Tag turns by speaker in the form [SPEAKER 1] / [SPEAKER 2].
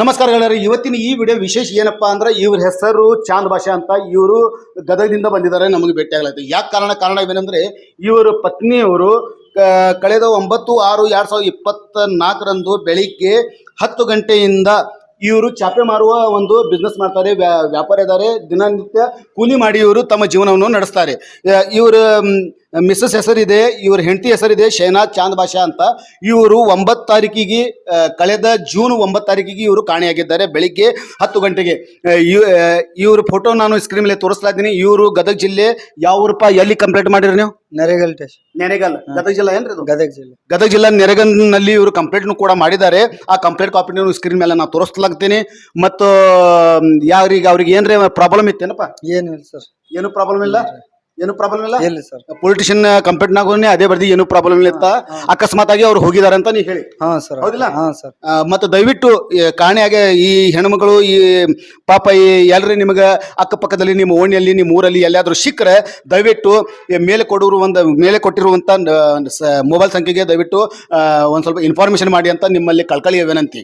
[SPEAKER 1] ನಮಸ್ಕಾರಗಳೇ ಇವತ್ತಿನ ಈ ವಿಡಿಯೋ ವಿಶೇಷ ಏನಪ್ಪಾ ಅಂದ್ರೆ ಇವ್ರ ಹೆಸರು ಚಾಂದ್ ಭಾಷೆ ಅಂತ ಇವರು ಗದಗದಿಂದ ಬಂದಿದ್ದಾರೆ, ನಮಗೆ ಭೇಟಿ ಆಗಲಾಯ್ತು. ಯಾಕೆ ಕಾರಣ ಕಾರಣ ಏನಂದ್ರೆ ಇವರ ಪತ್ನಿಯವರು ಕಳೆದ ಒಂಬತ್ತು ಆರು ಎರಡ್ ಸಾವಿರದ ಇಪ್ಪತ್ತ ನಾಲ್ಕರಂದು ಬೆಳಿಗ್ಗೆ ಹತ್ತು ಗಂಟೆಯಿಂದ ಇವರು ಚಾಪೆ ಮಾರುವ ಒಂದು ಬಿಸ್ನೆಸ್ ಮಾಡ್ತಾರೆ, ವ್ಯಾ- ವ್ಯಾಪಾರ ಇದ್ದಾರೆ. ದಿನನಿತ್ಯ ಕೂಲಿ ಮಾಡಿ ಇವರು ತಮ್ಮ ಜೀವನವನ್ನು ನಡೆಸ್ತಾರೆ. ಇವ್ರ ಮಿಸ್ಸಸ್ ಹೆಸರಿದೆ ಇವ್ರ ಹೆಂಡತಿ ಹೆಸರಿದೆ ಶೈನಾಥ್ ಚಾಂದ್ ಭಾಷಾ ಅಂತ. ಇವರು ಒಂಬತ್ತು ತಾರೀಕಿಗೆ ಕಳೆದ ಜೂನ್ ಒಂಬತ್ತು ತಾರೀಕಿಗೆ ಇವರು ಕಾಣೆಯಾಗಿದ್ದಾರೆ ಬೆಳಿಗ್ಗೆ ಹತ್ತು ಗಂಟೆಗೆ. ಇವ್ರ ಫೋಟೋ ನಾನು ಸ್ಕ್ರೀನ್ ಮೇಲೆ ತೋರಿಸ್ತಾ ಇದ್ದೀನಿ. ಇವರು ಗದಗ ಜಿಲ್ಲೆ ಯಾವ ಊರಪ್ಪ ಎಲ್ಲಿ ಕಂಪ್ಲೇಂಟ್ ಮಾಡಿರಿ ನೀವು?
[SPEAKER 2] ನೆರೆಗಲ್
[SPEAKER 1] ನೆರೆಗಲ್ ಗದಗ ಜಿಲ್ಲೆ ಏನ್ರಿ
[SPEAKER 2] ಗದಗ ಜಿಲ್ಲೆ.
[SPEAKER 1] ಗದಗ ಜಿಲ್ಲಾ ನೆರೆಗಲ್ನಲ್ಲಿ ಇವರು ಕಂಪ್ಲೇಂಟ್ ಕೂಡ ಮಾಡಿದ್ದಾರೆ. ಆ ಕಂಪ್ಲೇಂಟ್ ಕಾಪಿ ನೀವು ಸ್ಕ್ರೀನ್ ಮೇಲೆ ನಾನು ತೋರಿಸ್ಲಾಗ್ತೀನಿ. ಮತ್ತು ಯಾರಿಗೆ ಅವ್ರಿಗೆ ಏನ್ರಿ ಪ್ರಾಬ್ಲಮ್ ಇತ್ತೇನಪ್ಪ?
[SPEAKER 2] ಏನಿಲ್ಲ ಸರ್.
[SPEAKER 1] ಏನು ಪ್ರಾಬ್ಲಮ್ ಇಲ್ಲ? ಏನು ಪ್ರಾಬ್ಲಮ್ ಇಲ್ಲ?
[SPEAKER 2] ಇಲ್ಲ ಸರ್.
[SPEAKER 1] ಪೊಲಿಟಿಷಿಯನ್ ಕಂಪ್ಲೇಂಟ್ನಾಗೂ ಅದೇ ಬರ್ದಿ ಏನು ಪ್ರಾಬ್ಲಮ್ ಇಲ್ಲ ಅಕಸ್ಮಾತ್ ಆಗಿ ಅವ್ರು ಹೋಗಿದಾರೆ ಅಂತ ನೀವು ಹೇಳಿ.
[SPEAKER 2] ಹಾ ಸರ್
[SPEAKER 1] ಹೌದಿಲ್ಲ?
[SPEAKER 2] ಹಾ ಸರ್.
[SPEAKER 1] ಮತ್ತೆ ದಯವಿಟ್ಟು ಕಾಣೆಯಾಗೆ ಈ ಹೆಣ್ಮಗಳು ಈ ಪಾಪ ಈ ಎಲ್ರಿ ನಿಮಗೆ ಅಕ್ಕಪಕ್ಕದಲ್ಲಿ ನಿಮ್ಮ ಓಣಿಯಲ್ಲಿ ನಿಮ್ಮ ಊರಲ್ಲಿ ಎಲ್ಲಾದರೂ ಸಿಕ್ಕರೆ ದಯವಿಟ್ಟು ಈ ಮೇಲೆ ಕೊಡೋರು ಒಂದು ಮೇಲೆ ಕೊಟ್ಟಿರುವಂಥ ಮೊಬೈಲ್ ಸಂಖ್ಯೆಗೆ ದಯವಿಟ್ಟು ಒಂದು ಸ್ವಲ್ಪ ಇನ್ಫಾರ್ಮೇಷನ್ ಮಾಡಿ ಅಂತ ನಿಮ್ಮಲ್ಲಿ ಕಳ್ಕಳಿಯ ವಿನಂತಿ.